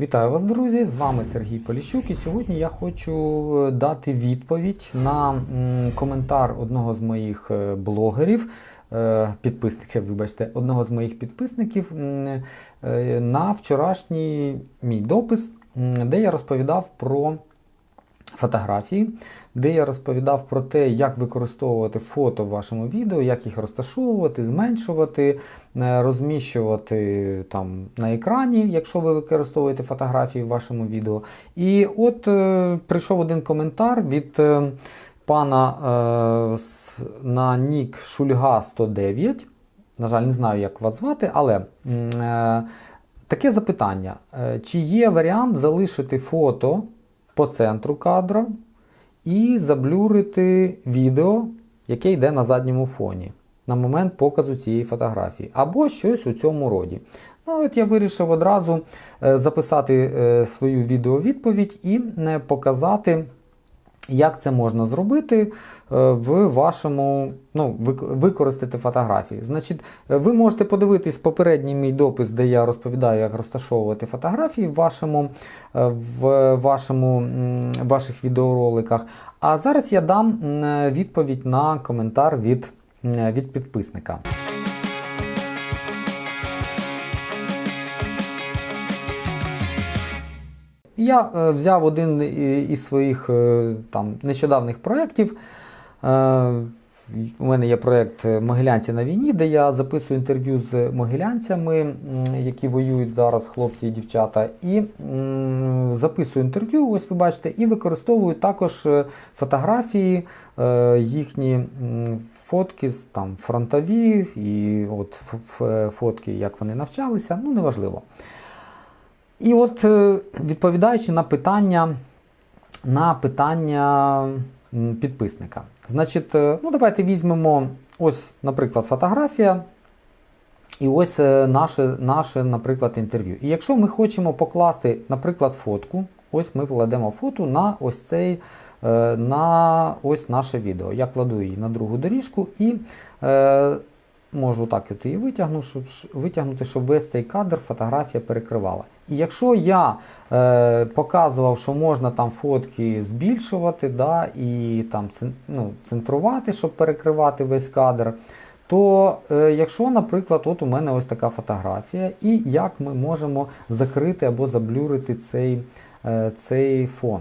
Вітаю вас, друзі! З вами Сергій Поліщук, і сьогодні я хочу е, дати відповідь на коментар одного з моїх е, блогерів, е, підписників, вибачте, одного з моїх підписників на вчорашній мій допис, де я розповідав про фотографії, де я розповідав про те, як використовувати фото в вашому відео, як їх розташовувати, зменшувати, е, розміщувати там на екрані, якщо ви використовуєте фотографії в вашому відео. І от е, прийшов один коментар від е, пана е, на нік Шульга 109. На жаль, не знаю, як вас звати, але е, таке запитання: Е, чи є варіант залишити фото по центру кадра і заблюрити відео, яке йде на задньому фоні на момент показу цієї фотографії, або щось у цьому роді. Ну, от я вирішив одразу е, записати е, свою відеовідповідь і показати. Як це можна зробити е, в вашому, ну, вик- використати фотографії? Значить, е, ви можете подивитись попередній мій допис, де я розповідаю, як розташовувати фотографії в вашому, е, в вашому, м, ваших відеороликах. А зараз я дам відповідь на коментар від, від підписника. Я е, взяв один із своїх е, там, нещодавних проєктів. Е, у мене є проєкт Могилянці на війні, де я записую інтерв'ю з могилянцями, які воюють зараз, хлопці і дівчата. І записую інтерв'ю, ось ви бачите, і використовую також е, фотографії, е, їхні фотки там фронтові, і от фотки, як вони навчалися, ну неважливо. І от е, відповідаючи на питання, на питання підписника. Значить, е, ну давайте візьмемо ось, наприклад, фотографія. І ось е, наше, наше, наприклад, інтерв'ю. І якщо ми хочемо покласти, наприклад, фотку, ось ми кладемо фото на ось цей на ось наше відео. Я кладу її на другу доріжку і е, можу так от її витягну, щоб, витягнути, щоб весь цей кадр фотографія перекривала. І якщо я е, показував, що можна там фотки збільшувати, да, і там ну, центрувати, щоб перекривати весь кадр, то е, якщо, наприклад, от у мене ось така фотографія, і як ми можемо закрити або заблюрити цей, е, цей фон.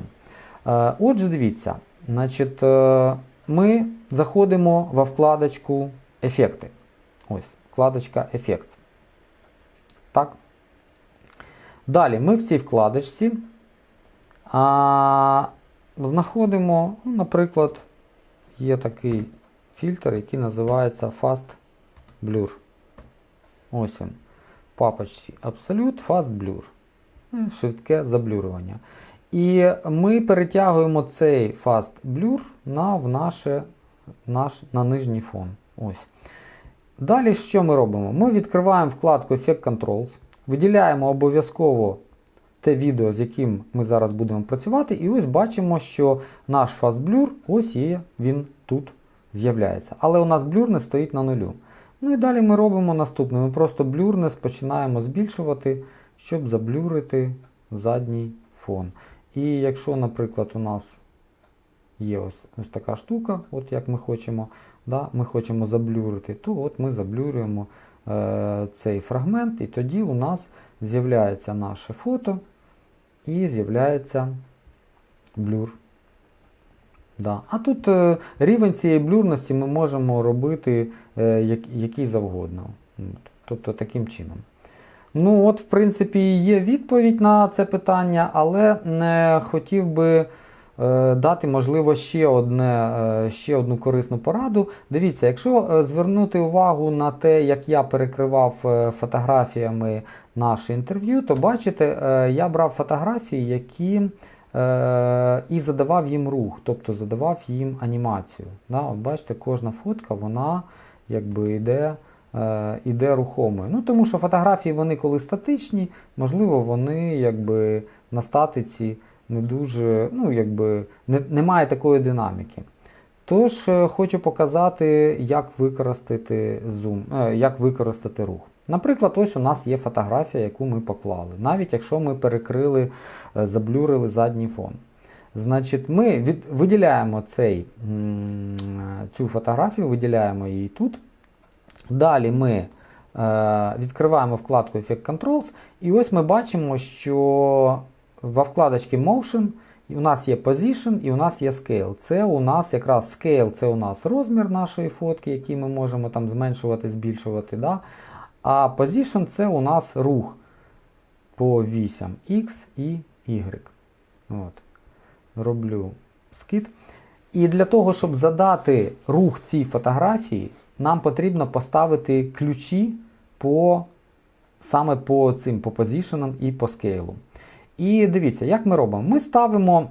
Е, отже, дивіться, значить, е, ми заходимо во вкладочку Ефекти. Ось, вкладочка Effects. Так. Далі ми в цій вкладочці а, знаходимо, ну, наприклад, є такий фільтр, який називається Fast Blur. Ось він. Папочці Absolute Fast Blur. Ну, Швидке заблюрування. І ми перетягуємо цей Fast Blur на, в наше, наш, на нижній фон. Ось. Далі що ми робимо? Ми відкриваємо вкладку Effect Controls, виділяємо обов'язково те відео, з яким ми зараз будемо працювати, і ось бачимо, що наш Blur, ось є, він тут з'являється. Але у нас блюрнес стоїть на нулю. Ну і далі ми робимо наступне. Ми просто блюрнес починаємо збільшувати, щоб заблюрити задній фон. І якщо, наприклад, у нас є ось, ось така штука, от як ми хочемо, да, ми хочемо заблюрити, то от ми заблюрюємо цей фрагмент, і тоді у нас з'являється наше фото і з'являється блюр. Да. А тут е, рівень цієї блюрності ми можемо робити е, як, який завгодно. Тобто таким чином. Ну, от, в принципі, є відповідь на це питання, але не хотів би е, дати, можливо, ще, одне, е, ще одну корисну пораду. Дивіться, якщо е, звернути увагу на те, як я перекривав е, фотографіями наше інтерв'ю, то бачите, е, я брав фотографії, які е, і задавав їм рух, тобто задавав їм анімацію. Да? От бачите, кожна фотка, вона якби йде е, іде рухомою. Ну, тому що фотографії вони коли статичні, можливо, вони якби на статиці не дуже, ну, якби не, немає такої динаміки. Тож е, хочу показати, як використати зум, е, як використати рух. Наприклад, ось у нас є фотографія, яку ми поклали, навіть якщо ми перекрили, е, заблюрили задній фон. Значить, ми від, виділяємо цей, цю фотографію, виділяємо її тут. Далі ми е, відкриваємо вкладку Effect Controls, і ось ми бачимо, що во вкладочці Motion у нас є Position і у нас є Scale. Це у нас якраз Scale це у нас розмір нашої фотки, який ми можемо там зменшувати, збільшувати. Да? А Position це у нас рух по вісям X і Y. От. Роблю скид. І для того, щоб задати рух цій фотографії, нам потрібно поставити ключі по, саме по цим по позішенам і по скейлу. І дивіться, як ми робимо. Ми ставимо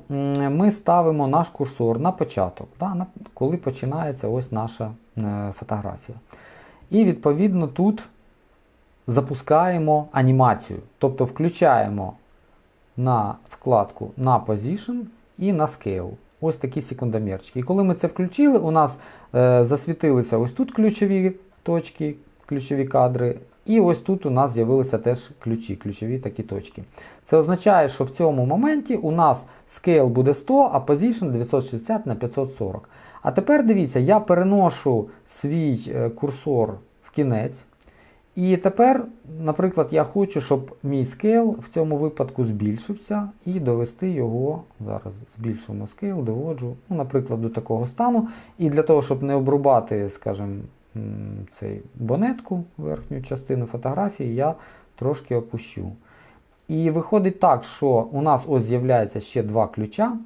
ми ставимо наш курсор на початок, да, коли починається ось наша е, фотографія. І відповідно тут запускаємо анімацію. Тобто включаємо на вкладку на Position і на Scale. Ось такі секундомірчики. І коли ми це включили, у нас е, засвітилися ось тут ключові точки, ключові кадри. І ось тут у нас з'явилися теж ключі, ключові такі точки. Це означає, що в цьому моменті у нас Scale буде 100, а Position 960 на 540. А тепер дивіться, я переношу свій е, курсор в кінець. І тепер, наприклад, я хочу, щоб мій скейл в цьому випадку збільшився і довести його, зараз збільшуємо скейл, доводжу, ну, наприклад, до такого стану. І для того, щоб не обрубати, скажімо, цей бонетку, верхню частину фотографії, я трошки опущу. І виходить так, що у нас ось з'являється ще два ключа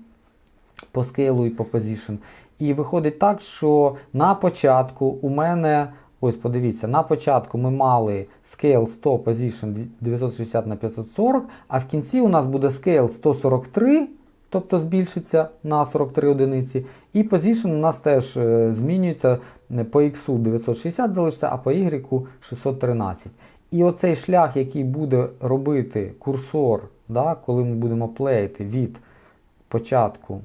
по скейлу і по position. І виходить так, що на початку у мене, ось подивіться, на початку ми мали scale 100 position 960 на 540, а в кінці у нас буде scale 143, тобто збільшиться на 43 одиниці. І position у нас теж е, змінюється по X 960 залишиться, а по Y 613. І оцей шлях, який буде робити курсор, да, коли ми будемо плеїти від початку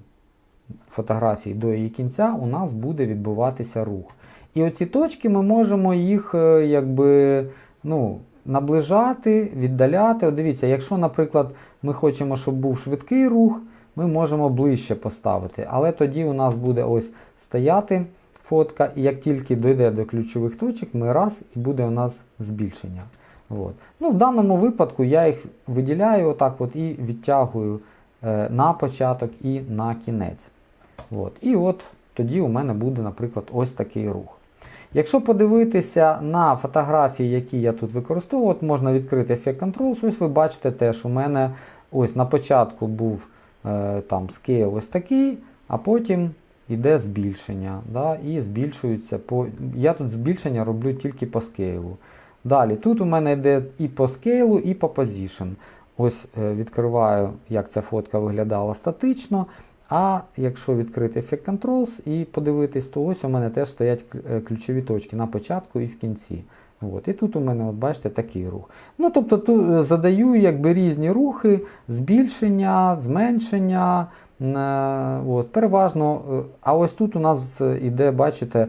фотографії до її кінця, у нас буде відбуватися рух. І оці точки ми можемо їх е, якби, ну, наближати, віддаляти. От дивіться, якщо, наприклад, ми хочемо, щоб був швидкий рух, ми можемо ближче поставити. Але тоді у нас буде ось стояти фотка, і як тільки дійде до ключових точок, ми раз і буде у нас збільшення. От. Ну, В даному випадку я їх виділяю отак от і відтягую е, на початок і на кінець. От. І от тоді у мене буде, наприклад, ось такий рух. Якщо подивитися на фотографії, які я тут використовую, от можна відкрити Effect Controls, ось ви бачите теж, у мене ось на початку був там scale ось такий, а потім йде збільшення. Да, І збільшується по. Я тут збільшення роблю тільки по скейлу. Далі, тут у мене йде і по скейлу, і по position. Ось е, відкриваю, як ця фотка виглядала статично. А якщо відкрити Effect Controls і подивитись, то ось у мене теж стоять е, ключові точки на початку і в кінці. От. І тут у мене, от бачите, такий рух. Ну, Тобто тут е, задаю якби різні рухи, збільшення, зменшення. е, От, переважно, е, А ось тут у нас іде, бачите,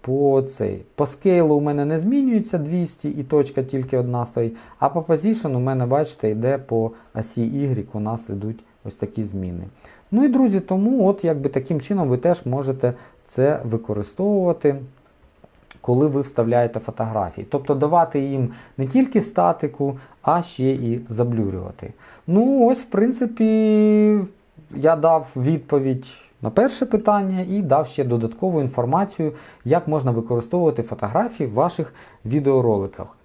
по цей. По скейлу у мене не змінюється 200 і точка тільки одна стоїть. А по position у мене, бачите, йде по осі Y, у нас йдуть ось такі зміни. Ну і друзі, тому от якби таким чином ви теж можете це використовувати, коли ви вставляєте фотографії. Тобто давати їм не тільки статику, а ще і заблюрювати. Ну, ось, в принципі, я дав відповідь на перше питання і дав ще додаткову інформацію, як можна використовувати фотографії в ваших відеороликах.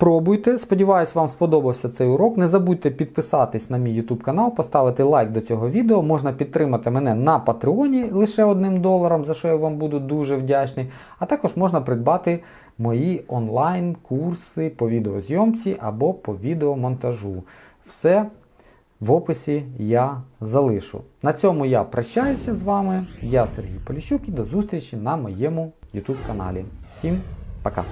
Пробуйте, сподіваюсь, вам сподобався цей урок. Не забудьте підписатись на мій YouTube канал, поставити лайк до цього відео. Можна підтримати мене на Патреоні лише одним доларом, за що я вам буду дуже вдячний. А також можна придбати мої онлайн-курси по відеозйомці або по відеомонтажу. Все в описі я залишу. На цьому я прощаюся з вами. Я Сергій Поліщук і до зустрічі на моєму YouTube каналі. Всім пока!